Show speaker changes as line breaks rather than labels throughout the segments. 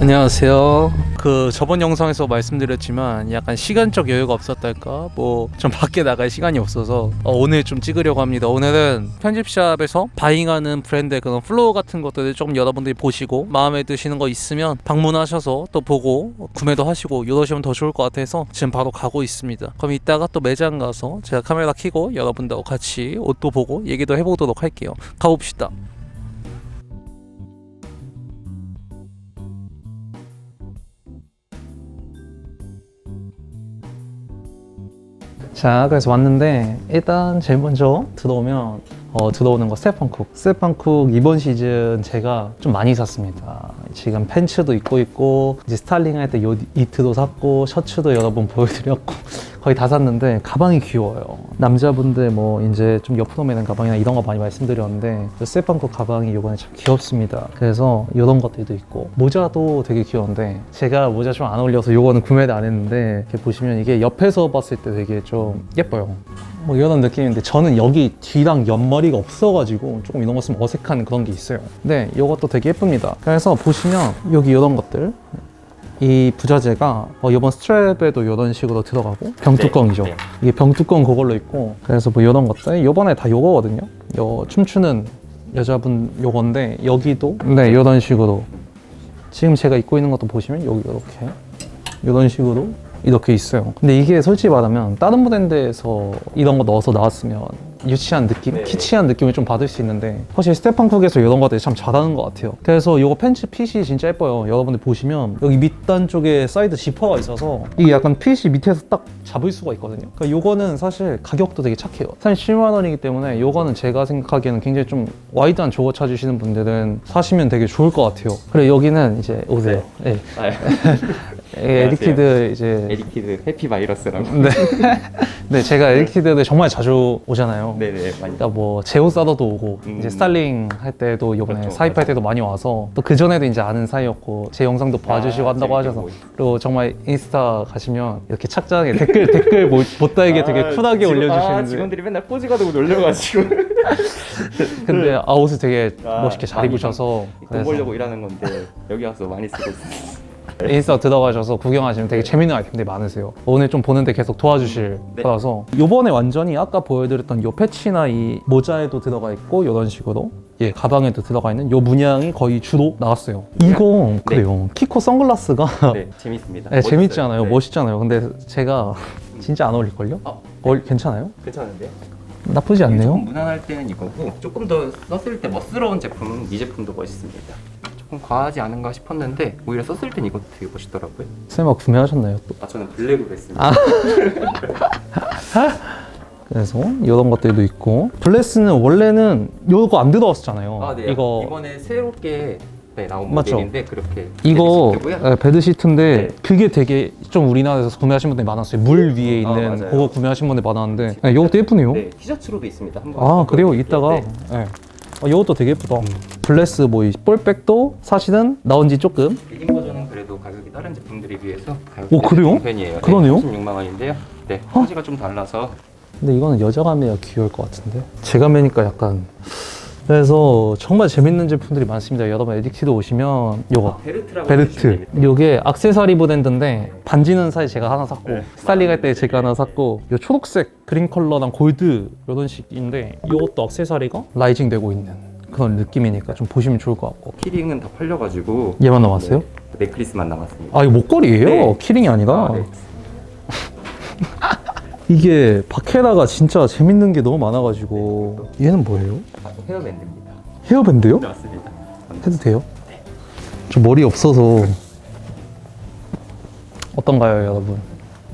안녕하세요. 그 저번 영상에서 말씀드렸지만 약간 시간적 여유가 없었달까? 뭐 좀 밖에 나갈 시간이 없어서 어, 오늘 좀 찍으려고 합니다. 오늘은 편집샵에서 바잉하는 브랜드의 그런 플로우 같은 것들을 좀 여러분들이 보시고 마음에 드시는 거 있으면 방문하셔서 또 보고 구매도 하시고 이러시면 더 좋을 것 같아서 지금 바로 가고 있습니다. 그럼 이따가 또 매장 가서 제가 카메라 켜고 여러분들하고 같이 옷도 보고 얘기도 해보도록 할게요. 가봅시다. 자, 그래서 왔는데 일단 제일 먼저 들어오면 어, 들어오는 거 스테판 쿡. 스테판 쿡 이번 시즌 제가 좀 많이 샀습니다. 지금 팬츠도 입고 있고 이제 스타일링 할때요 니트도 샀고 셔츠도 여러 번 보여드렸고 거의 다 샀는데 가방이 귀여워요. 남자분들 뭐 이제 좀 옆으로 매는 가방이나 이런 거 많이 말씀드렸는데 그 스테판 쿡 가방이 이번에 참 귀엽습니다. 그래서 이런 것들도 있고 모자도 되게 귀여운데 제가 모자 좀 안 어울려서 요거는 구매를 안 했는데 이렇게 보시면 이게 옆에서 봤을 때 되게 좀 예뻐요. 뭐 이런 느낌인데 저는 여기 뒤랑 옆머리가 없어가지고 조금 이런 거 쓰면 어색한 그런 게 있어요. 근데 이것도 되게 예쁩니다. 그래서 보시면 여기 이런 것들 이 부자재가 어, 이번 스트랩에도 이런 식으로 들어가고 병뚜껑이죠.
네, 네.
이게 병뚜껑 그걸로 있고 그래서 뭐 이런 것들 이번에 다 요거거든요. 요 춤추는 여자분 요건데 여기도 네 이런 식으로 지금 제가 입고 있는 것도 보시면 여기 이렇게 이런 식으로 이렇게 있어요. 근데 이게 솔직히 말하면 다른 브랜드에서 이런 거 넣어서 나왔으면 유치한 느낌,
네.
키치한 느낌을 좀 받을 수 있는데 사실 스테판 쿡에서 이런 것들이 참 잘하는 것 같아요. 그래서 이거 팬츠 핏이 진짜 예뻐요. 여러분들 보시면 여기 밑단 쪽에 사이드 지퍼가 있어서 이게 약간 핏이 밑에서 딱 잡을 수가 있거든요. 그러니까 이거는 사실 가격도 되게 착해요. 37만 원이기 때문에 이거는 제가 생각하기에는 굉장히 좀 와이드한 조거 찾으시는 분들은 사시면 되게 좋을 것 같아요. 그래 여기는 이제 오세요. 네.
아,
예, 에디키드 이제
에디키드 해피 바이러스라고.
네. 네, 제가 에디키드를 정말 자주 오잖아요.
네네 많이.
그러니까 뭐 제옷 사러도 오고
음.
이제 스타일링 할 때도 이번에
그렇죠,
사입할
맞아요.
때도 많이 와서 또 그 전에도 이제 아는 사이였고 제 영상도 봐주시고
아,
한다고
재밌게
하셔서 그리고 정말 인스타 가시면 이렇게 착장에 댓글 댓글 못, 못 달게 되게
아,
쿨하게
직원- 아,
올려주시는데
직원들이 맨날 포즈 가지고 놀려가지고
근데 아 옷을 되게
아,
멋있게 잘
많이
입으셔서
돈 벌려고 일하는 건데 여기 와서 많이 쓰고 있어요.
인스타 들어가셔서 구경하시면 되게 재밌는 아이템들이 많으세요. 오늘 좀 보는데 계속 도와주실
네.
거라서 요번에 완전히 아까 보여드렸던 요 패치나 이 모자에도 들어가 있고 이런 식으로 예 가방에도 들어가 있는 요 문양이 거의 주로 나왔어요. 이거 그래요. 키코 선글라스가
네 재밌습니다.
네, 재밌지. 않아요?
네.
멋있잖아요. 근데 제가 진짜 안 어울릴걸요?
어,
어, 괜찮아요?
괜찮은데요?
나쁘지
조금
않네요.
무난할 때는 이거고 조금 더 썼을 때 멋스러운 제품은 이 제품도 멋있습니다. 조금 과하지 않은가 싶었는데 오히려 썼을 땐 이것도 되게 멋있더라고요.
쌤아 구매하셨나요? 또?
아 저는 블랙으로 했습니다.
아. 그래서 이런 것들도 있고 블레스는 원래는 요거 안 들어왔었잖아요.
아, 네.
이거
이번에 새롭게 네, 나온
맞죠?
모델인데 그렇게
이거
베드시트고요.
네, 베드시트인데
네.
그게 되게 좀 우리나라에서 구매하신 분들이 많았어요. 물 위에
아,
있는
맞아요.
그거 구매하신 분들 많았는데 네, 이것도 예쁘네요.
네, 티셔츠로도 있습니다. 한번
아 그래요? 이따가
네.
네. 어, 이것도 되게 예쁘다. 블레스 뭐이 볼백도 사실은 나온 지 조금
리딩 버전은 그래도 가격이 다른 제품들에 비해서 가격이
오, 그래요?
편이에요.
그러네요? 어?
네, 36만 원인데요. 네, 사이즈가 좀 달라서
근데 이거는 여자가 매야 귀여울 것 같은데 제가 매니까 약간 그래서 정말 재밌는 제품들이 많습니다 여러분 에디키드 오시면 요거
베르트라고
베르트 요게 악세사리 브랜드인데 반지는 사실 제가 하나 샀고
네.
스타일링 할 때 제가 하나 샀고 요 초록색 그린 컬러랑 골드 이런 식인데 이것도 악세사리가 라이징 되고 있는 그런 느낌이니까 좀 보시면 좋을 것 같고
키링은 다 팔려가지고
얘만 남았어요?
네, 넥클리스만 남았습니다.
아 이거 목걸이에요?
네.
키링이 아니라
아, 네.
이게 바케라가 진짜 재밌는 게 너무 많아가지고 얘는 뭐예요?
헤어밴드입니다.
헤어밴드요?
네, 맞습니다.
해도 돼요? 저 머리 없어서 어떤가요, 여러분?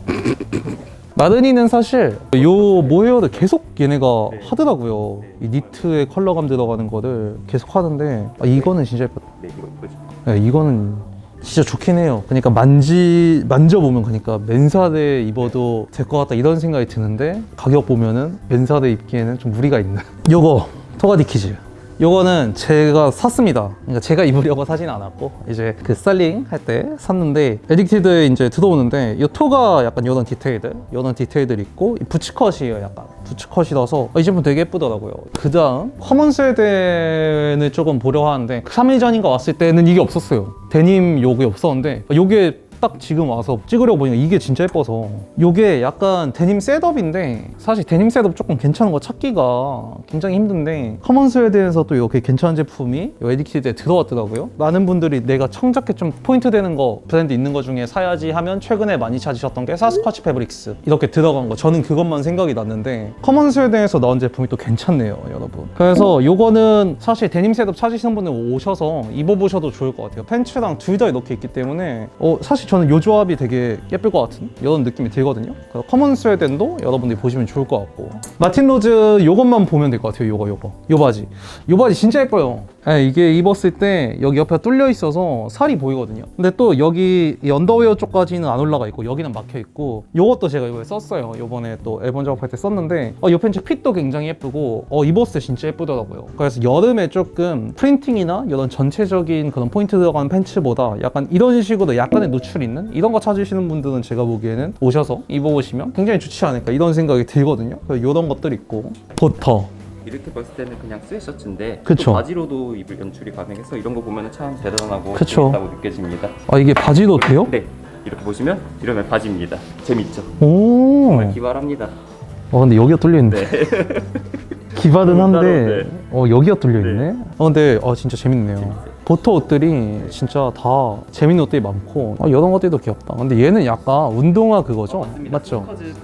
마드니는 사실 요 모헤어를 계속 얘네가
네.
하더라고요. 이 니트에 컬러감 들어가는 거를 계속 하는데 아, 이거는 진짜 예쁘다.
네, 이거 이거죠.
네, 이거는 진짜 좋긴 해요. 그러니까 만지 만져보면 그러니까 맨살에 입어도 될 것 같다 이런 생각이 드는데 가격 보면은 맨살에 입기에는 좀 무리가 있는. 요거 토가디 키즈. 요거는 제가 샀습니다. 그러니까 제가 입으려고 사진 않았고 이제 그 스타일링 할 때 샀는데 에딕티드에 이제 들어오는데 이 토가 약간 이런 디테일들, 이런 디테일들 있고 이 부츠컷이에요, 약간 부츠컷이라서 이 제품 되게 예쁘더라고요. 그 다음 커먼 세대는 조금 보려 하는데 3일 전인가 왔을 때는 이게 없었어요. 데님 요게 없었는데 요게 딱 지금 와서 찍으려고 보니까 이게 진짜 예뻐서. 요게 약간 데님 셋업인데 사실 데님 셋업 조금 괜찮은 거 찾기가 굉장히 힘든데 커먼 스웨드에서 또 이렇게 괜찮은 제품이 요 에디키드에 들어왔더라고요. 많은 분들이 내가 청자켓 좀 포인트 되는 거 브랜드 있는 거 중에 사야지 하면 최근에 많이 찾으셨던 게 사스쿼치 패브릭스 이렇게 들어간 거. 저는 그것만 생각이 났는데 커먼 스웨드에서 나온 제품이 또 괜찮네요 여러분. 그래서 요거는 사실 데님 셋업 찾으시는 분들 오셔서 입어보셔도 좋을 것 같아요. 팬츠랑 둘 다 이렇게 있기 때문에 어, 사실 저는 요 조합이 되게 예쁠 것 같은 이런 느낌이 들거든요. 그래서 커먼 스웨덴도 여러분들이 보시면 좋을 것 같고. 마틴 로즈 요것만 보면 될 것 같아요. 요거 요거. 요 바지. 요 바지 진짜 예뻐요 예, 이게 입었을 때 여기 옆에 뚫려 있어서 살이 보이거든요. 근데 또 여기 이 언더웨어 쪽까지는 안 올라가 있고 여기는 막혀 있고 요것도 제가 이번에 썼어요. 요번에 또 앨범 작업할 때 썼는데 어, 요 팬츠 핏도 굉장히 예쁘고 어, 입었을 때 진짜 예쁘더라고요. 그래서 여름에 조금 프린팅이나 이런 전체적인 그런 포인트 들어가는 팬츠보다 약간 이런 식으로 약간의 노출 있는 이런 거 찾으시는 분들은 제가 보기에는 오셔서 입어보시면 굉장히 좋지 않을까 이런 생각이 들거든요. 그래서 이런 것들 있고 보터
이렇게 봤을 때는 그냥 스웨셔츠인데
그쵸.
또 바지로도 입을 연출이 가능해서 이런 거 보면 참 대단하고
그쵸.
재밌다고 느껴집니다.
아 이게 바지도 돼요?
네, 이렇게 보시면 이러면 바지입니다. 재밌죠?
오.
정말 기발합니다.
어 근데 여기가 뚫려 있네. 기발은 한데
네.
어 여기가 뚫려 있네. 어 근데 어 진짜 재밌네요.
재밌어요.
보터 옷들이 진짜 다 재밌는 옷들이 많고 어, 이런 것들도 귀엽다. 근데 얘는 약간 운동화 그거죠? 맞죠?
스커즈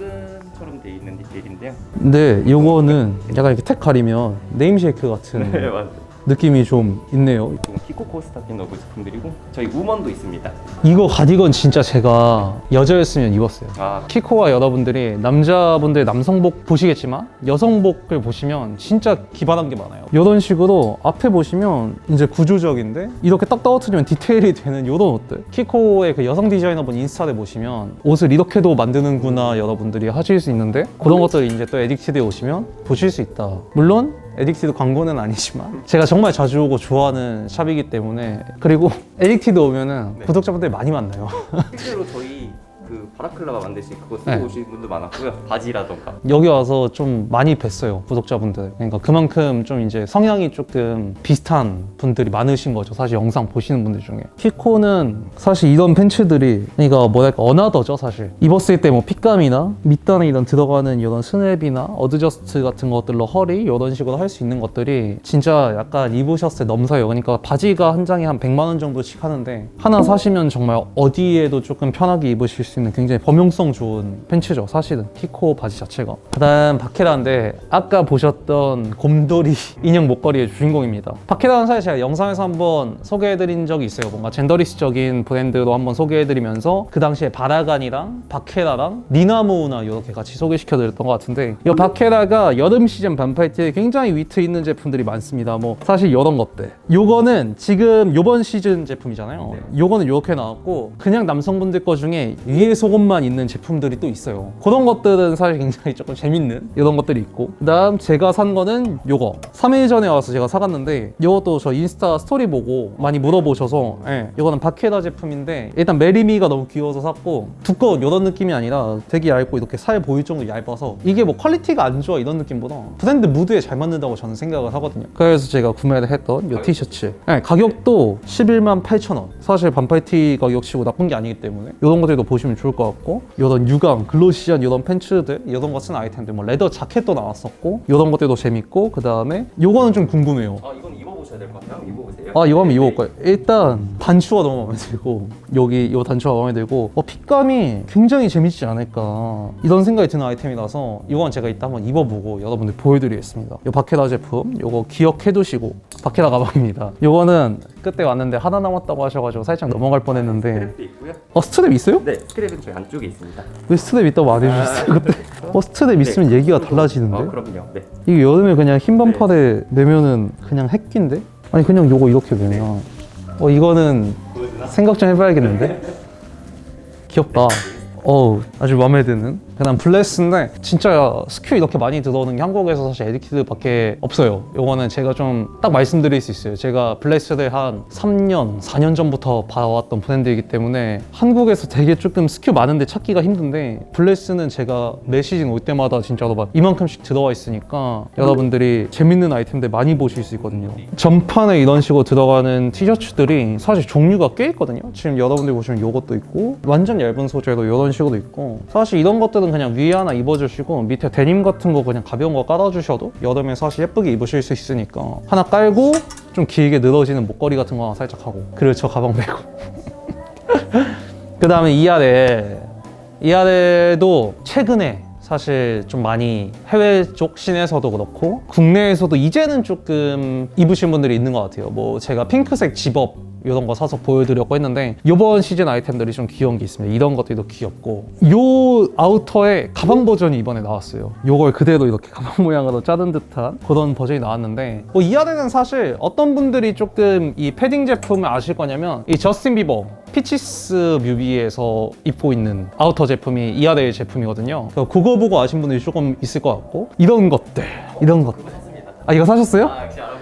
근데 이거는 약간 이렇게 택 가리면 네임쉐이크 같은
네, 맞아요.
느낌이 좀 있네요.
이건 키코코 스타킹 러브 제품들이고 저희 우먼도 있습니다.
이거 가디건 진짜 제가 여자였으면 입었어요.
아,
키코와 여러분들이 남자분들 남성복 보시겠지만 여성복을 보시면 진짜 기발한 게 많아요. 이런 식으로 앞에 보시면 이제 구조적인데 이렇게 딱 떨어뜨리면 디테일이 되는 이런 옷들. 키코의 그 여성 디자이너분 인스타를 보시면 옷을 이렇게도 만드는구나 여러분들이 하실 수 있는데 그런 것들을 이제 또 에딕티드에 오시면 보실 수 있다. 물론 에딕티드 광고는 아니지만 제가 정말 자주 오고 좋아하는 샵이기 때문에 그리고 에딕티드 오면은
네.
구독자분들이 많이 만나요.
실제로 저희 그 바라클라바 만드신 그거 쓰고
네.
오신 분도 많았고요. 바지라던가.
여기 와서 좀 많이 뵀어요 구독자분들 그러니까 그만큼 좀 이제 성향이 조금 비슷한 분들이 많으신 거죠 사실 영상 보시는 분들 중에 키코는 사실 이런 팬츠들이 그러니까 뭐랄까 어나더죠 사실 입었을 때 뭐 핏감이나 밑단에 이런 들어가는 이런 스냅이나 어드저스트 같은 것들로 허리 이런 식으로 할 수 있는 것들이 진짜 약간 입으셨을 때 넘사요 그러니까 바지가 한 장에 한 100만 원 정도씩 하는데 하나 사시면 정말 어디에도 조금 편하게 입으실 수 있는 굉장히 범용성 좋은 팬츠죠 사실은. 키코 바지 자체가. 그다음 바케라인데 아까 보셨던 곰돌이 인형 목걸이의 주인공입니다. 바케라는 사실 제가 영상에서 한번 소개해드린 적이 있어요. 뭔가 젠더리스적인 브랜드로 한번 소개해드리면서 그 당시에 바라간이랑 바케라랑 니나모우나 이렇게 같이 소개시켜드렸던 것 같은데 이 바케라가 여름 시즌 반팔티에 굉장히 위트 있는 제품들이 많습니다. 뭐 사실 이런 것들 요거는 지금 요번 시즌 제품이잖아요. 요거는 이렇게 나왔고 그냥 남성분들 거 중에 위에 속옷만 있는 제품들이 또 있어요. 그런 것들은 사실 굉장히 조금 재밌는 이런 것들이 있고. 그 다음 제가 산 거는 요거. 3일 전에 와서 제가 사갔는데 이것도 저 인스타 스토리 보고 많이 물어보셔서 예, 이거는 바케라 제품인데 일단 메리미가 너무 귀여워서 샀고 두꺼운 이런 느낌이 아니라 되게 얇고 이렇게 살 보일 정도 얇아서 이게 뭐 퀄리티가 안 좋아 이런 느낌보다 브랜드 무드에 잘 맞는다고 저는 생각을 하거든요. 그래서 제가 구매를 했던 이 티셔츠. 예, 가격도 11만 8천 원. 사실 반팔 티 가격치고 나쁜 게 아니기 때문에 이런 것들도 보시면 좋을 것 같고 이런 유광 글로시한 이런 팬츠들 이런 거쓴 아이템들 뭐 레더 자켓도 나왔었고 이런 것들도 재밌고 그 다음에 요거는 좀 궁금해요
아, 이건 입어보셔야 될 것 같아요. 입어보세요.
아 이거 한번
네,
입어볼까요? 일단 단추가 너무 마음에 들고 여기 이 단추가 마음에 들고 어, 핏감이 굉장히 재밌지 않을까 이런 생각이 드는 아이템이라서 이건 제가 이따 한번 입어보고 여러분들 보여드리겠습니다 이 바케라 제품 이거 기억해 두시고 바케라 가방입니다 이거는 그때 왔는데 하나 남았다고 하셔가지고 살짝 넘어갈 뻔했는데
스트랩도 있고요.
어 스트랩 있어요?
네, 스트랩은 저희 안쪽에 있습니다.
왜 스트랩 있다고 안 해주셨어요 그때? 어 스트랩 있으면 얘기가 달라지는데?
아, 그럼요. 네.
이게 여름에 그냥 흰 반팔에 매면은 그냥 핵기인데? 아니 그냥 요거 이렇게 매면 어 이거는 생각 좀 해봐야겠는데? 귀엽다 어우 아주 마음에 드는 그다음 블레스인데 진짜 스큐 이렇게 많이 들어오는 게 한국에서 사실 에디키드밖에 없어요. 요거는 제가 좀 딱 말씀드릴 수 있어요. 제가 블레스를 한 3년, 4년 전부터 봐왔던 브랜드이기 때문에 한국에서 되게 조금 스큐 많은데 찾기가 힘든데 블레스는 제가 매 시즌 올 때마다 진짜로 막 이만큼씩 들어와 있으니까 여러분들이 재밌는 아이템들 많이 보실 수 있거든요. 전판에 이런 식으로 들어가는 티셔츠들이 사실 종류가 꽤 있거든요. 지금 여러분들 보시면 요것도 있고 완전 얇은 소재로 이런 식으로 있고 사실 이런 것들은 그냥 위에 하나 입어주시고 밑에 데님 같은 거 그냥 가벼운 거 깔아주셔도 여름에 사실 예쁘게 입으실 수 있으니까. 하나 깔고 좀 길게 늘어지는 목걸이 같은 거 하나 살짝 하고. 그리고 저 가방 메고. 그 다음에 이 아래. 이 아래도 최근에 사실 좀 많이 해외 쪽 씬에서도 그렇고 국내에서도 이제는 조금 입으신 분들이 있는 것 같아요. 뭐 제가 핑크색 집업 이런 거 사서 보여드렸고 했는데 이번 시즌 아이템들이 좀 귀여운 게 있습니다. 이런 것들도 귀엽고 요 아우터에 가방 버전이 이번에 나왔어요. 요걸 그대로 이렇게 가방 모양으로 자른 듯한 그런 버전이 나왔는데 뭐 이 안에는 사실 어떤 분들이 조금 이 패딩 제품을 아실 거냐면 이 저스틴 비버 피치스 뮤비에서 입고 있는 아우터 제품이 이 아래의 제품이거든요. 그거 보고 아신 분들이 조금 있을 것 같고 이런 것들, 이런 것들. 아 이거 사셨어요?
알아보시는군요.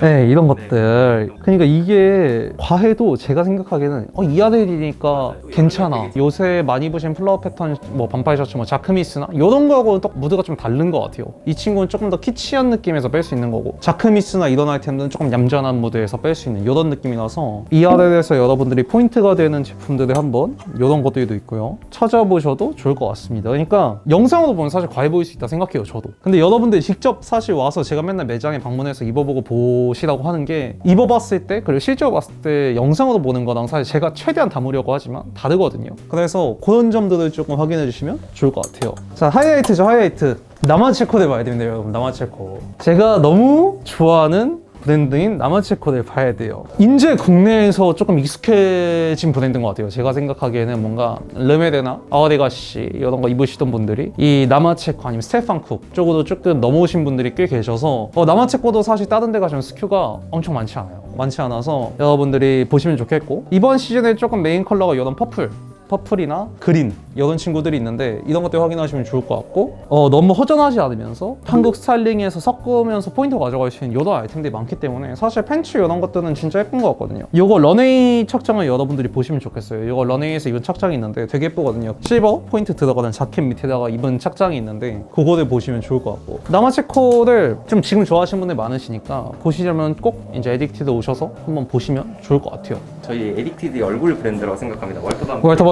네, 이런 것들. 그러니까 이게 과해도 제가 생각하기에는 어, 이하델이니까 괜찮아. 요새 많이 입으신 플라워 패턴, 뭐 반팔 셔츠, 뭐 자크미스나 이런 거하고는 또 무드가 좀 다른 것 같아요. 이 친구는 조금 더 키치한 느낌에서 뺄 수 있는 거고 자크미스나 이런 아이템들은 조금 얌전한 무드에서 뺄 수 있는 이런 느낌이라서 이하델에서 여러분들이 포인트가 되는 제품들을 한번 이런 것들도 있고요. 찾아보셔도 좋을 것 같습니다. 그러니까 영상으로 보면 사실 과해 보일 수 있다 생각해요, 저도. 근데 여러분들이 직접 사실 와서 제가 맨날 매장에 방문해서 입어보고 보 시라고 하는 게 입어봤을 때 그리고 실제로 봤을 때 영상으로 보는 거랑 사실 제가 최대한 담으려고 하지만 다르거든요. 그래서 그런 점들을 조금 확인해 주시면 좋을 것 같아요. 자, 하이라이트죠, 하이라이트. 나마체코를 봐야 됩니다, 여러분. 나마체코. 제가 너무 좋아하는 브랜드인 나마체코를 봐야 돼요. 이제 국내에서 조금 익숙해진 브랜드인 것 같아요. 제가 생각하기에는 뭔가 르메데나 아와데가시 이런 거 입으시던 분들이 이 나마체코 아니면 스테판 쿡 쪽으로 조금 넘어오신 분들이 꽤 계셔서 어, 나마체코도 사실 다른 데 가시면 스큐가 엄청 많지 않아요. 많지 않아서 여러분들이 보시면 좋겠고 이번 시즌에 조금 메인 컬러가 이런 퍼플 퍼플이나 그린 이런 친구들이 있는데 이런 것들 확인하시면 좋을 것 같고 어, 너무 허전하지 않으면서 한국 스타일링에서 섞으면서 포인트 가져갈 수 있는 이런 아이템들이 많기 때문에 사실 팬츠 이런 것들은 진짜 예쁜 것 같거든요. 이거 런웨이 착장을 여러분들이 보시면 좋겠어요. 이거 런웨이에서 입은 착장이 있는데 되게 예쁘거든요. 실버 포인트 들어가는 자켓 밑에다가 입은 착장이 있는데 그거를 보시면 좋을 것 같고. 나마체코를 좀 지금 좋아하시는 분들 많으시니까 보시려면 꼭 이제 에딕티드 오셔서 한번 보시면 좋을 것 같아요.
저희 에딕티드의 얼굴 브랜드라고 생각합니다. 월터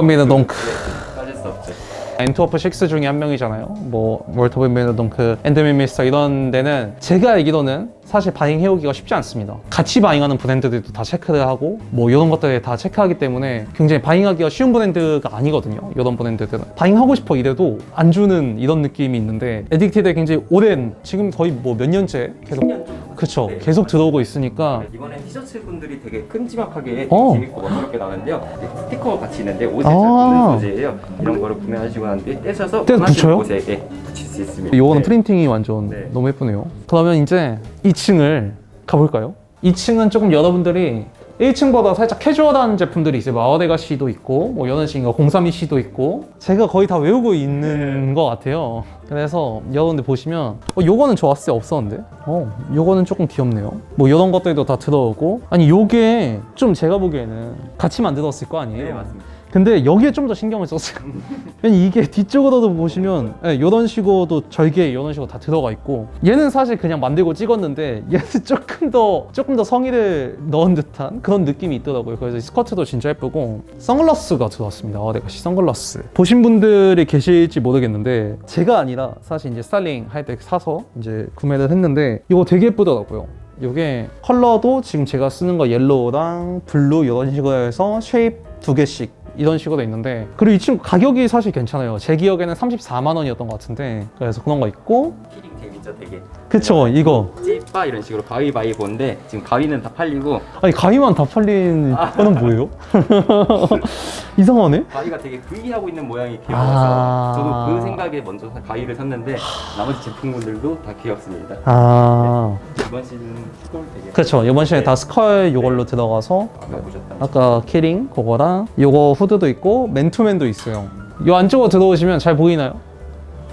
빠질 수 없죠.
엔트워프 6 중에 한 명이잖아요. 뭐 월터 벤베너동크, 엔드맨 미스터 이런 데는 제가 알기로는 사실 바잉해오기가 쉽지 않습니다. 같이 바잉하는 브랜드들도 다 체크를 하고 뭐 이런 것들 다 체크하기 때문에 굉장히 바잉하기가 쉬운 브랜드가 아니거든요. 이런 브랜드들은 바잉하고 싶어 이래도 안 주는 이런 느낌이 있는데 에딕티드에 굉장히 오랜 지금 거의 뭐 몇 년째 계속
10년 정도.
그쵸
네.
계속 들어오고 있으니까
이번엔 티셔츠 분들이 되게 큼지막하게
어.
재밌고 멋스럽게 나왔는데요. 네, 스티커가 같이 있는데 옷에
아.
잘 붙는 소재예요. 이런 거를 구매하시고 난 뒤에 떼셔서 원하시는
붙여요?
곳에 예, 붙일 수 있습니다.
요거는
네.
프린팅이 완전
네.
너무 예쁘네요. 그러면 이제 2층을 가볼까요? 2층은 조금 여러분들이 1층보다 살짝 캐주얼한 제품들이 있어요. 마와데가 씨도 있고, 뭐 연은씨인가 032 씨도 있고, 제가 거의 다 외우고 있는 것 같아요. 그래서 여러분들 보시면, 어, 요거는 때 없었는데, 어, 요거는 조금 귀엽네요. 뭐 이런 것들도 다 들어오고, 아니 요게 좀 제가 보기에는 같이 만들었을 거 아니에요?
네 맞습니다.
근데 여기에 좀 더 신경을 썼어요. 이게 뒤쪽으로도 보시면 이런 식으로도 절개 이런 식으로 다 들어가 있고 얘는 사실 그냥 만들고 찍었는데 얘는 조금 더 조금 더 성의를 넣은 듯한 그런 느낌이 있더라고요. 그래서 이 스커트도 진짜 예쁘고 선글라스가 들어왔습니다. 아, 내가 시 선글라스 보신 분들이 계실지 모르겠는데 제가 아니라 사실 이제 스타일링 할 때 사서 이제 구매를 했는데 이거 되게 예쁘더라고요. 이게 컬러도 지금 제가 쓰는 거 옐로우랑 블루 이런 식으로 해서 쉐입 두 개씩 이런 식으로 있는데 그리고 이 친구 가격이 사실 괜찮아요 제 기억에는 34만 원이었던 것 같은데 그래서 그런 거 있고
키링 재밌죠 되게.
그쵸 이거
찌 빠 이런 식으로 가위바위보인데 지금 가위는 다 팔리고
아니 가위만 다 팔린 거는 뭐예요? 이상하네
가위가 되게 분리하고 있는 모양이 귀여워서
아.
저도 그 생각에 먼저 가위를 샀는데 나머지 제품군들도 다 귀엽습니다.
아
이번 시즌 스콜 되게
그렇죠 이번 시즌에 다 스컬 요걸로 들어가서
아까 보셨던
아까 키링 그거랑 요거 후드도 있고 맨투맨도 있어요 요 안쪽으로 들어오시면 잘 보이나요?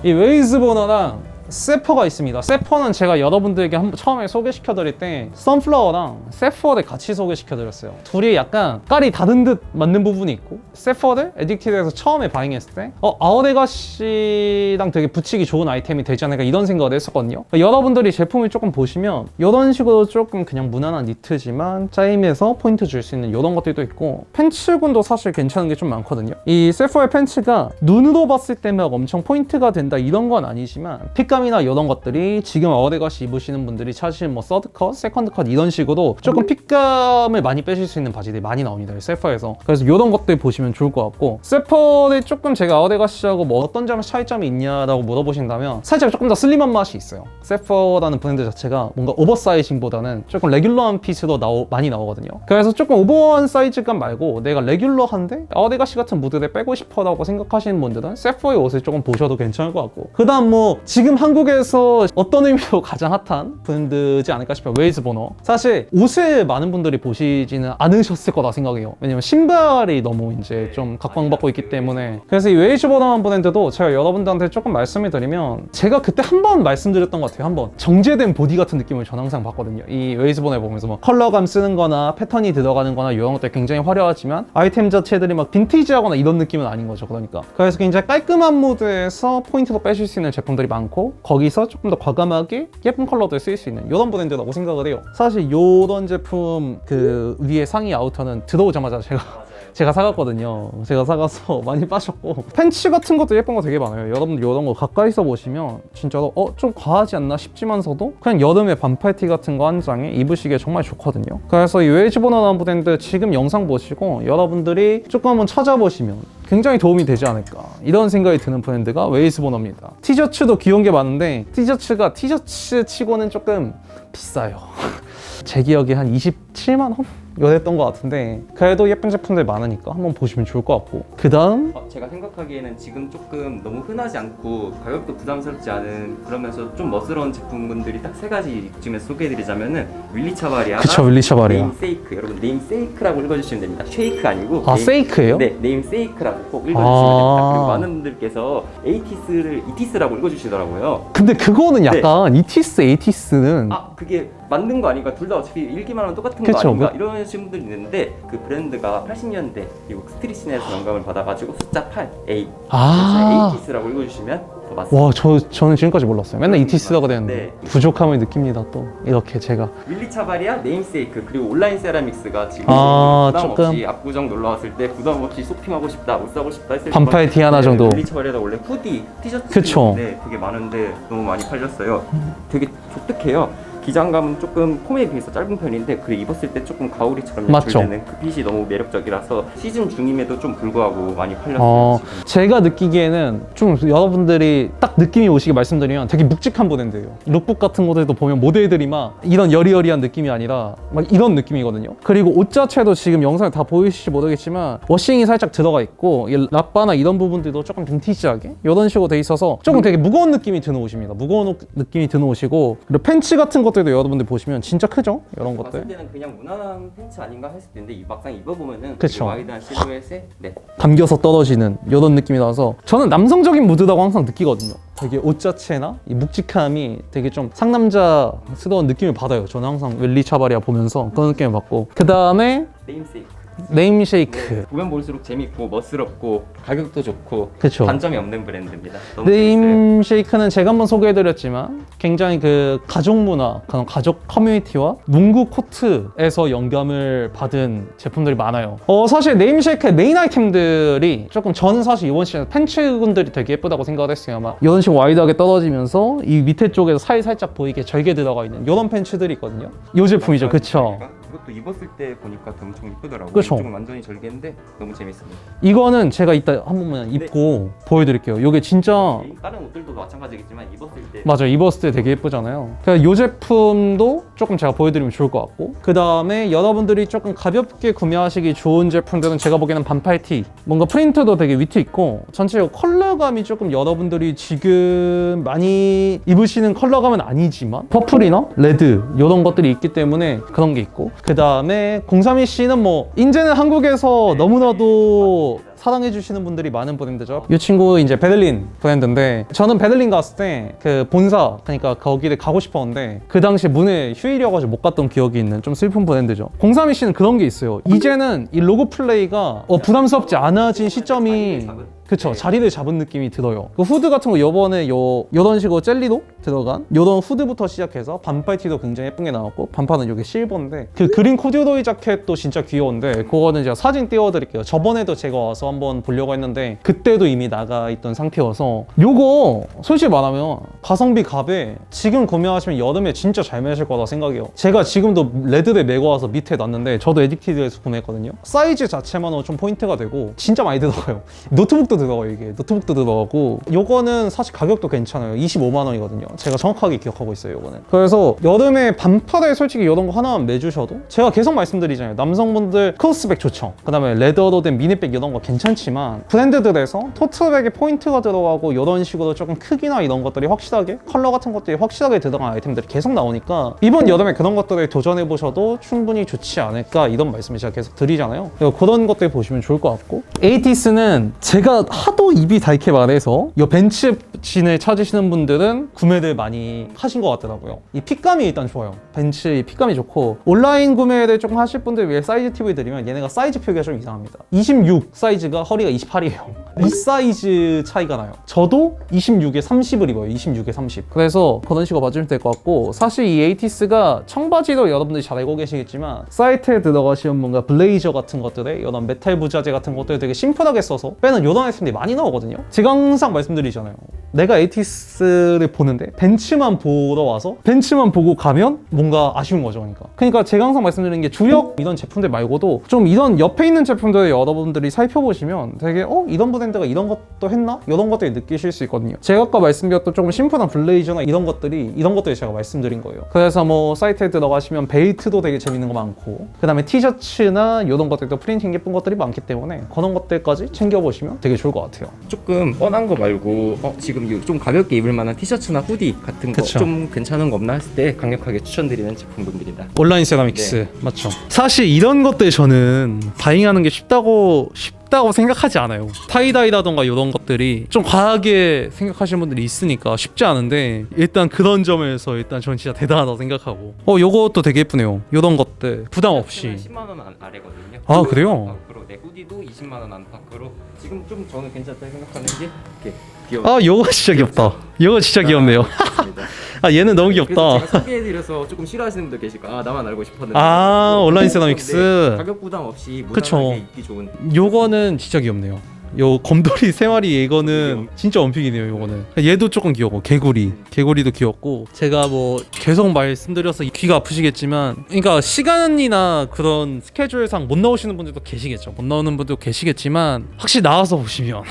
이 웨이즈 버너랑 세퍼가 있습니다. 세퍼는 제가 여러분들에게 한, 처음에 소개시켜드릴 때 선플라워랑 세퍼를 같이 소개시켜드렸어요. 둘이 약간 깔이 다른 듯 맞는 부분이 있고 세퍼를 에딕티드에서 처음에 바잉했을 때 어, 아우데가시랑 되게 붙이기 좋은 아이템이 되지 않을까 이런 생각을 했었거든요. 그러니까 여러분들이 제품을 조금 보시면 이런 식으로 조금 그냥 무난한 니트지만 짜임에서 포인트 줄 수 있는 이런 것들도 있고 팬츠군도 사실 괜찮은 게 좀 많거든요. 이 세퍼의 팬츠가 눈으로 봤을 때막 엄청 포인트가 된다 이런 건 아니지만 핏감이 나 이런 것들이 지금 어데가시 입으시는 분들이 사실 뭐 서드 컷, 세컨드 컷 이런 식으로 조금 핏감을 많이 빼실 수 있는 바지들이 많이 나옵니다. 이 세퍼에서. 그래서 이런 것들 보시면 좋을 것 같고 세퍼에 조금 제가 어데가시하고 뭐 어떤 점 차이점이 있냐라고 물어보신다면 살짝 조금 더 슬림한 맛이 있어요. 세퍼라는 브랜드 자체가 뭔가 오버사이징보다는 조금 레귤러한 핏으로 나오, 많이 나오거든요. 그래서 조금 오버한 사이즈감 말고 내가 레귤러한데 어데가시 같은 무드를 빼고 싶어라고 생각하시는 분들은 세퍼의 옷을 조금 보셔도 괜찮을 것 같고 그 다음 뭐 지금 한 국에서 어떤 의미로 가장 핫한 브랜드지 않을까 싶어요. 웨이즈 버너. 사실 옷을 많은 분들이 보시지는 않으셨을 거라 생각해요. 왜냐면 신발이 너무 이제 좀 각광받고 있기 때문에 그래서 이 웨이즈 버너 브랜드도 제가 여러분들한테 조금 말씀을 드리면 제가 그때 한 번 말씀드렸던 것 같아요. 한 번 정제된 보디 같은 느낌을 전 항상 받거든요. 이 웨이즈 버너에 보면서 뭐 컬러감 쓰는 거나 패턴이 들어가는 거나 이런 것들 굉장히 화려하지만 아이템 자체들이 막 빈티지하거나 이런 느낌은 아닌 거죠. 그러니까. 그래서 굉장히 깔끔한 무드에서 포인트로 빼실 수 있는 제품들이 많고 거기서 조금 더 과감하게 예쁜 컬러들 쓸수 있는 이런 브랜드라고 생각을 해요. 사실 이런 제품 그 위에 상의 아우터는 들어오자마자 제가 제가 사갔거든요. 제가 사가서 많이 빠졌고 팬츠 같은 것도 예쁜 거 되게 많아요. 여러분들 이런 거 가까이서 보시면 진짜로 어 좀 과하지 않나 싶지만서도 그냥 여름에 반팔티 같은 거 한 장에 입으시기에 정말 좋거든요. 그래서 이 웨이즈보너라는 브랜드 지금 영상 보시고 여러분들이 조금 한번 찾아보시면 굉장히 도움이 되지 않을까 이런 생각이 드는 브랜드가 웨이즈보너입니다. 티셔츠도 귀여운 게 많은데 티셔츠가 티셔츠 치고는 조금 비싸요. 제 기억에 한 27만 원? 이랬던 것 같은데 그래도 예쁜 제품들 많으니까 한번 보시면 좋을 것 같고. 그 다음?
어, 제가 생각하기에는 지금 조금 너무 흔하지 않고 가격도 부담스럽지 않은 그러면서 좀 멋스러운 제품군들이 딱 세 가지 이쯤에서 소개해드리자면은 윌리 차바리아
그쵸 윌리 샤바리아.
네임 세이크. 여러분 네임 세이크라고 읽어주시면 됩니다. 쉐이크 아니고
아
네임-
세이크예요?
네 네임 세이크라고 꼭 읽어주시면
아.
됩니다. 그리고 많은 분들께서 에이티스를 이티스라고 읽어주시더라고요.
근데 그거는 약간 이티스 에이티스는
아 그게 맞는 거 아닌가 둘 다 어차피 읽기만 하면 똑같은 거
그쵸,
아닌가
그-
이런 분들이 있는데 그 브랜드가 80년대 미국 스트리트넷에서 영감을 받아가지고 숫자 8 A
아.
그래서 에이티스라고 읽어주시면 더 맞습니다
와, 저, 저는 지금까지 몰랐어요. 맨날 이티스라고 되는데
네.
부족함을 느낍니다. 또 이렇게 제가
윌리 차바리아 네임세이크 그리고 온라인 세라믹스가 지금
아,
부담
조금.
없이 압구정 놀러 왔을 때 부담 없이 쇼핑하고 싶다 옷 사고 싶다 했을 때
반팔 티 하나 정도.
윌리 차바리아가 원래 후디 티셔츠
그쵸.
네, 되게 많은데 너무 많이 팔렸어요 되게 독특해요 기장감은 조금 폼에 비해서 짧은 편인데 그 입었을 때 조금 가오리처럼
맞죠.
연출되는 그 핏이 너무 매력적이라서 시즌 중임에도 좀 불구하고 많이 팔렸어요
어,
지금.
제가 느끼기에는 좀 여러분들이 딱 느낌이 오시게 말씀드리면 되게 묵직한 브랜드예요. 룩북 같은 것들도 보면 모델들이 막 이런 여리여리한 느낌이 아니라 막 이런 느낌이거든요. 그리고 옷 자체도 지금 영상에 다 보이실지 모르겠지만 워싱이 살짝 들어가 있고 이 랍바나 이런 부분들도 조금 빈티지하게 이런 식으로 돼 있어서 조금 되게 무거운 느낌이 드는 옷입니다. 무거운 옷 느낌이 드는 옷이고 그리고 팬츠 같은 것 들도 여러분들 보시면 진짜 크죠? 이런
봤을
것들.
때는 그냥 무난한 팬츠 아닌가 했을 텐데 이 막상 입어보면은
그쵸.
되게 와이드한 실루엣에 네
감겨서 떨어지는 이런 느낌이 나서 저는 남성적인 무드라고 항상 느끼거든요. 되게 옷 자체나 이 묵직함이 되게 좀 상남자스러운 느낌을 받아요. 저는 항상 웰리 차바리아 보면서 그런 느낌을 받고 그 다음에
네임세이크
네임 쉐이크
네, 보면 볼수록 재밌고 멋스럽고 가격도 좋고
그쵸.
단점이 없는 브랜드입니다. 너무 재밌어요.
네임 쉐이크는 제가 한번 소개해드렸지만 굉장히 그 가족 문화, 그런 가족 커뮤니티와 농구 코트에서 영감을 받은 제품들이 많아요. 어 사실 네임 쉐이크의 메인 아이템들이 조금 저는 사실 이번 시즌 팬츠군들이 되게 예쁘다고 생각을 했어요. 막 이런 식으로 와이드하게 떨어지면서 이 밑에 쪽에서 사이 살짝 보이게 절개 들어가 있는 이런 팬츠들이 있거든요. 이 제품이죠, 그쵸?
이것도 입었을 때 보니까 엄청 이쁘더라고요.
그쵸.
이쪽은 완전히 절개인데 너무 재밌습니다.
이거는 제가 이따 한 번만 입고 보여드릴게요. 이게 진짜
다른 옷들도 마찬가지겠지만 입었을 때
맞아요. 입었을 때 되게 예쁘잖아요. 그래서 이 제품도 조금 제가 보여드리면 좋을 것 같고 그 다음에 여러분들이 조금 가볍게 구매하시기 좋은 제품들은 제가 보기에는 반팔티 뭔가 프린트도 되게 위트 있고 전체적으로 컬러감이 조금 여러분들이 지금 많이 입으시는 컬러감은 아니지만 퍼플이나 레드 이런 것들이 있기 때문에 그런 게 있고 그 다음에 032C는 뭐 이제는 한국에서 너무나도 사랑해 주시는 분들이 많은 브랜드죠. 이 친구 이제 베들린 브랜드인데 저는 베들린 갔을 때 그 본사 그러니까 거기를 가고 싶었는데 그 당시 문에 휴일이어가지고 못 갔던 기억이 있는 좀 슬픈 브랜드죠. 032 씨는 그런 게 있어요. 이제는 이 로고 플레이가 어, 부담스럽지 않아진 시점이 그쵸 자리를 잡은 느낌이 들어요. 그 후드 같은 거 요번에 요 요런 식으로 젤리도 들어간? 요런 후드부터 시작해서 반팔 티도 굉장히 예쁜 게 나왔고 반팔은 요게 실버인데 그 그린 코듀로이 자켓도 진짜 귀여운데 그거는 제가 사진 띄워드릴게요. 저번에도 제가 와서 한번 보려고 했는데 그때도 이미 나가 있던 상태여서 요거 솔직히 말하면 가성비 갑에 지금 구매하시면 여름에 진짜 잘 매실 거다 생각해요. 제가 지금도 레드를 메고 와서 밑에 놨는데 저도 에딕티드에서 구매했거든요. 사이즈 자체만으로 좀 포인트가 되고 진짜 많이 들어가요. 노트북도 들어가요 이게 노트북도 들어가고. 요거는 사실 가격도 괜찮아요. 25만 원이거든요. 제가 정확하게 기억하고 있어요 요거는. 그래서 여름에 반팔에 솔직히 이런 거 하나만 매주셔도 제가 계속 말씀드리잖아요. 남성분들 크로스백 좋죠 그 다음에 레더로 된 미니백 이런 거 괜찮지만 브랜드들에서 토트백에 포인트가 들어가고 이런 식으로 조금 크기나 이런 것들이 확실하게 컬러 같은 것들이 확실하게 들어간 아이템들이 계속 나오니까 이번 여름에 그런 것들을 도전해 보셔도 충분히 좋지 않을까 이런 말씀을 제가 계속 드리잖아요. 그런 것들 보시면 좋을 것 같고. 에이티스는 제가 하도 입이 닳게 말해서 이 벤츠 진을 찾으시는 분들은 구매를 많이 하신 것 같더라고요. 이 핏감이 일단 좋아요. 벤츠 이 핏감이 좋고 온라인 구매를 조금 하실 분들 위해 사이즈 팁을 드리면 얘네가 사이즈 표기가 좀 이상합니다. 26 사이즈가 허리가 28이에요 이 사이즈 차이가 나요. 저도 26에 30을 입어요. 26에 30 그래서 그런 식으로 봐주면 될 것 같고 사실 이 에이티스가 청바지도 여러분들이 잘 알고 계시겠지만 사이트에 들어가시면 뭔가 블레이저 같은 것들에 이런 메탈 부자재 같은 것들 되게 심플하게 써서 빼는 이런 아이템들이 많이 나오거든요. 제가 항상 말씀드리잖아요 내가 에이티스를 보는데 벤츠만 보러 와서 벤츠만 보고 가면 뭔가 아쉬운 거죠 그러니까. 그러니까 제가 항상 말씀드리는 게 주력 이런 제품들 말고도 좀 이런 옆에 있는 제품들 여러분들이 살펴보시면 되게 어 이런 브랜드가 이런 것도 했나? 이런 것들이 느끼실 수 있거든요. 제가 아까 말씀드렸던 조금 심플한 블레이저나 이런 것들이 이런 것들이 제가 말씀드린 거예요. 그래서 뭐 사이트에 들어가시면 벨트도 되게 재밌는 거 많고 그 다음에 티셔츠나 이런 것들도 프린팅 예쁜 것들이 많기 때문에 그런 것들까지 챙겨보시면 되게 좋을 것 같아요.
조금 뻔한 거 말고 어, 지금 이좀 가볍게 입을 만한 티셔츠나 후디 같은 거
그쵸.
좀 괜찮은 거 없나 했을 때 강력하게 추천드리는 제품군들이다.
온라인 세라믹스 맞죠 사실 이런 것들 저는 바잉하는 게 쉽다고 쉽다고 생각하지 않아요 타이다이라던가 이런 것들이 좀 과하게 생각하시는 분들이 있으니까 쉽지 않은데 일단 그런 점에서 일단 저는 진짜 대단하다고 생각하고 어 요것도 되게 예쁘네요 이런 것들 부담 없이
10만 원 안- 아래거든요.
아, 그래요?
그 내 후디도 20만 원 안팎으로 지금 좀 저는 괜찮다 생각하는 게 이렇게 귀여워.
아 요거 진짜 귀엽다 요거 진짜 귀엽네요
그렇습니다.
아 얘는 너무
그래서
귀엽다
제가 소개해드려서 조금 싫어하시는 분들 계실 거아 나만 알고 싶었는데
아, 온라인 세라믹스.
네, 가격 부담 없이
그쵸.
무난하게 입기 좋은
요거는 진짜 귀엽네요. 요 검돌이 세 마리 이거는 진짜 원픽이네요. 요거는 얘도 조금 귀엽고 개구리 개구리도 귀엽고 제가 뭐 계속 말씀드려서 귀가 아프시겠지만 그러니까 시간이나 그런 스케줄상 못 나오시는 분들도 계시겠죠. 못 나오는 분들도 계시겠지만 확실히 나와서 보시면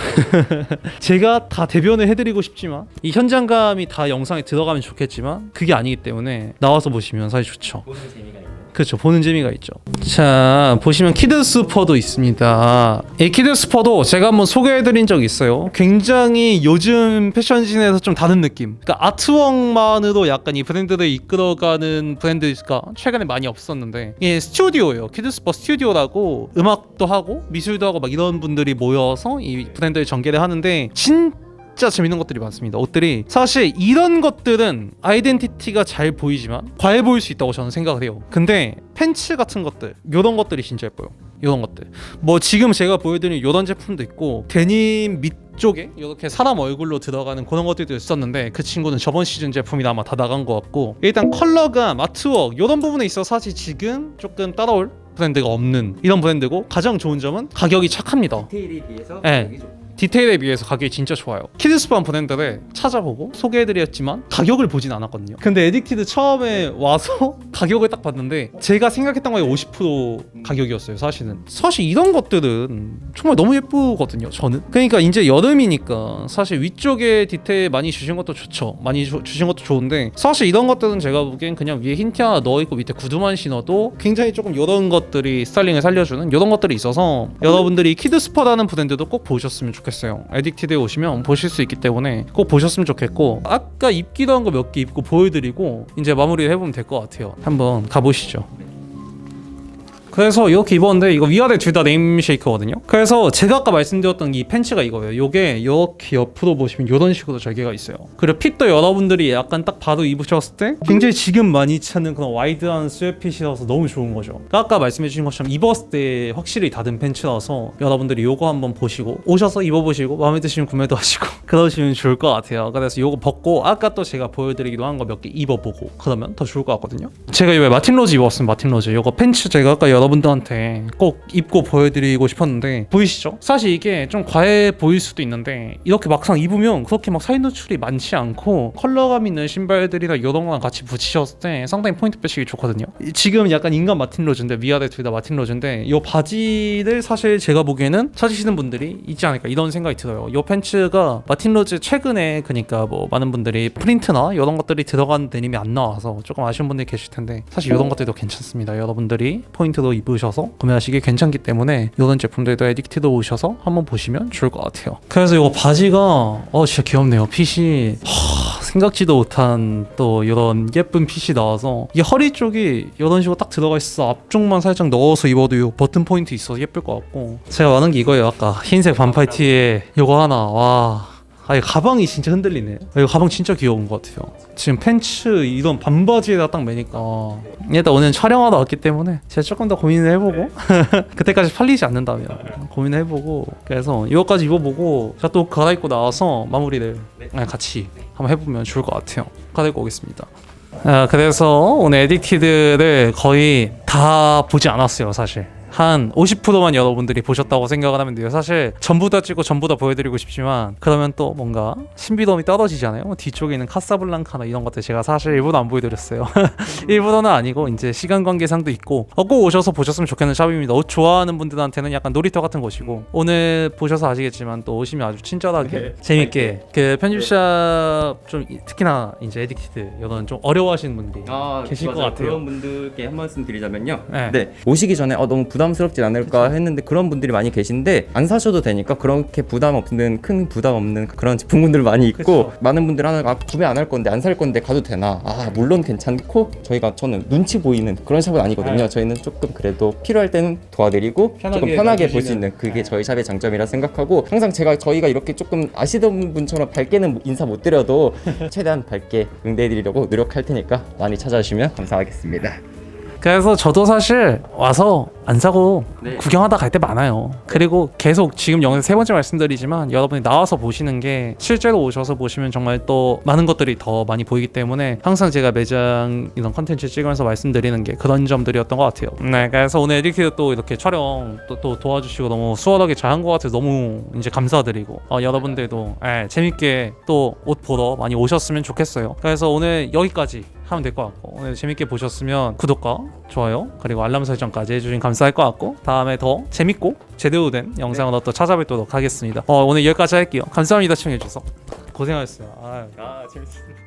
제가 다 대변을 해드리고 싶지만 이 현장감이 다 영상에 들어가면 좋겠지만 그게 아니기 때문에 나와서 보시면 사실 좋죠.
재미가
그렇죠. 보는 재미가 있죠. 자 보시면 키드 스퍼도 있습니다. 이 키드 스퍼도 제가 한번 소개해드린 적이 있어요. 굉장히 요즘 패션진에서 좀 다른 느낌. 그러니까 아트웍만으로 약간 이 브랜드를 이끌어가는 브랜드가 최근에 많이 없었는데 이게 스튜디오예요. 키드 스퍼 스튜디오라고 음악도 하고 미술도 하고 막 이런 분들이 모여서 이 브랜드를 전개를 하는데 진 진짜 재밌는 것들이 많습니다. 옷들이 사실 이런 것들은 아이덴티티가 잘 보이지만 과해 보일 수 있다고 저는 생각을 해요. 근데 팬츠 같은 것들, 이런 것들이 진짜 예뻐요. 이런 것들. 뭐 지금 제가 보여드린 이런 제품도 있고 데님 밑쪽에 이렇게 사람 얼굴로 들어가는 그런 것들도 있었는데 그 친구는 저번 시즌 제품이 아마 다 나간 것 같고 일단 컬러감, 아트웍 이런 부분에 있어 서 사실 지금 조금 따라올 브랜드가 없는 이런 브랜드고 가장 좋은 점은 가격이 착합니다.
디테일에 비해서
네.
가격이 좀
디테일에 비해서 가격이 진짜 좋아요. 키드스판 브랜드를 찾아보고 소개해드렸지만 가격을 보진 않았거든요. 근데 에딕티드 처음에 와서 가격을 딱 봤는데 제가 생각했던 거의 50% 가격이었어요. 사실은 사실 이런 것들은 정말 너무 예쁘거든요. 저는 그러니까 이제 여름이니까 사실 위쪽에 디테일 많이 주신 것도 좋죠. 많이 주, 주신 것도 좋은데 사실 이런 것들은 제가 보기엔 그냥 위에 힌트 하나 넣어 있고 밑에 구두만 신어도 굉장히 조금 이런 것들이 스타일링을 살려주는 이런 것들이 있어서 여러분들이 키드스퍼라는 브랜드도 꼭 보셨으면 좋겠어요. 에딕티드에 오시면 보실 수 있기 때문에 꼭 보셨으면 좋겠고 아까 입기도 한 거 몇 개 입고 보여드리고 이제 마무리를 해보면 될 것 같아요. 한번 가보시죠. 그래서 이렇게 입었는데 이거 위아래 둘 다 네임 쉐이크거든요. 그래서 제가 아까 말씀드렸던 이 팬츠가 이거예요. 이게 이렇게 옆으로 보시면 이런 식으로 절개가 있어요. 그리고 핏도 여러분들이 약간 딱 봐도 입으셨을 때 굉장히 지금 많이 찾는 그런 와이드한 스웨핏이라서 너무 좋은 거죠. 그러니까 아까 말씀해주신 것처럼 입었을 때 확실히 닫은 팬츠라서 여러분들이 이거 한번 보시고 오셔서 입어보시고 마음에 드시면 구매도 하시고 그러시면 좋을 것 같아요. 그래서 이거 벗고 아까 또 제가 보여드리기도 한 거 몇 개 입어보고 그러면 더 좋을 것 같거든요. 제가 이번에 마틴 로즈 입었어요. 마틴 로즈. 이거 팬츠 제가 아까 여러 분들한테 꼭 입고 보여드리고 싶었는데 보이시죠? 사실 이게 좀 과해 보일 수도 있는데 이렇게 막상 입으면 그렇게 막 사인 노출이 많지 않고 컬러감 있는 신발들이나 이런 거랑 같이 붙이셨을 때 상당히 포인트 빼시기 좋거든요. 이- 지금 약간 인간 마틴 로즈인데 위아래 둘 다 마틴 로즈인데 이 바지를 사실 제가 보기에는 찾으시는 분들이 있지 않을까 이런 생각이 들어요. 이 팬츠가 마틴 로즈 최근에 그러니까 뭐 많은 분들이 프린트나 이런 것들이 들어간 데님이 안 나와서 조금 아쉬운 분들이 계실 텐데 사실 이런 것들도 괜찮습니다. 여러분들이 포인트로 입으셔서 구매하시기 괜찮기 때문에 이런 제품들도 에딕트로 오셔서 한번 보시면 좋을 것 같아요. 그래서 이거 바지가 어 진짜 귀엽네요. 핏이 하, 생각지도 못한 또 이런 예쁜 핏이 나와서 이 허리 쪽이 이런 식으로 딱 들어가 있어 앞쪽만 살짝 넣어서 입어도 이 버튼 포인트 있어서 예쁠 것 같고 제가 원하는 게 이거예요 아까 흰색 반팔 티에 이거 하나 와 아니 가방이 진짜 흔들리네. 아, 이거 가방 진짜 귀여운 것 같아요. 지금 팬츠 이런 반바지에다 딱 매니까. 일단 오늘 촬영하러 왔기 때문에 제가 조금 더 고민을 해보고 그때까지 팔리지 않는다면 고민을 해보고 그래서 이거까지 입어보고 제가 또 갈아입고 나와서 마무리를 네, 같이 한번 해보면 좋을 것 같아요. 갈아입고 오겠습니다. 아, 그래서 오늘 에디티드를 거의 다 보지 않았어요 사실 한 50%만 여러분들이 보셨다고 생각을 하면 돼요. 사실 전부 다 찍고 전부 다 보여드리고 싶지만 그러면 또 뭔가 신비도움이 떨어지잖아요. 뭐 뒤쪽에 있는 카사블랑카나 이런 것들 제가 사실 일부러 안 보여드렸어요. 일부러는 아니고 이제 시간 관계상도 있고 어, 꼭 오셔서 보셨으면 좋겠는 샵입니다. 옷 좋아하는 분들한테는 약간 놀이터 같은 곳이고 오늘 보셔서 아시겠지만 또 오시면 아주 친절하게 재밌게 그 편집샵 좀 이- 특히나 이제 에디키드 이런 좀 어려워하시는 분들이
아,
계실 것
맞아요.
같아요.
그런 분들께 한 말씀 드리자면요.
네.
네. 오시기 전에 어, 너무 부담 스럽진 않을까 했는데 그런 분들이 많이 계신데 안 사셔도 되니까 그렇게 부담 없는 큰 부담 없는 그런 제품분들 많이 있고. 많은 분들 하나 아, 구매 안 할 건데 안 살 건데 가도 되나? 아 물론 괜찮고 저희가 저는 눈치 보이는 그런 샵은 아니거든요.
네.
저희는 조금 그래도 필요할 때는 도와드리고
편하게
조금 편하게 볼 수. 있는 그게
네.
저희 샵의 장점이라 생각하고 항상 제가 저희가 이렇게 조금 아시던 분처럼 밝게는 인사 못 드려도 최대한 밝게 응대해드리려고 노력할 테니까 많이 찾아주시면 감사하겠습니다.
그래서 저도 사실 와서 안 사고
네.
구경하다 갈 때 많아요. 그리고 계속 지금 영상 세 번째 말씀드리지만 여러분이 나와서 보시는 게 실제로 오셔서 보시면 정말 또 많은 것들이 더 많이 보이기 때문에 항상 제가 매장 이런 컨텐츠 찍으면서 말씀드리는 게 그런 점들이었던 것 같아요. 네, 그래서 오늘 에디키드 또 이렇게 촬영 또, 또 도와주시고 너무 수월하게 잘 한 것 같아서 너무 이제 감사드리고 어, 여러분들도 예, 재밌게 또 옷 보러 많이 오셨으면 좋겠어요. 그래서 오늘 여기까지 하면 될 것 같고 오늘 재밌게 보셨으면 구독과 좋아요 그리고 알람 설정까지 해주신 감사할 것 같고 다음에 더 재밌고 제대로 된 영상으로 또 찾아뵙도록 하겠습니다. 어, 오늘 여기까지 할게요. 감사합니다 시청해주셔서. 고생하셨어요. 아유.
아 재밌습니다.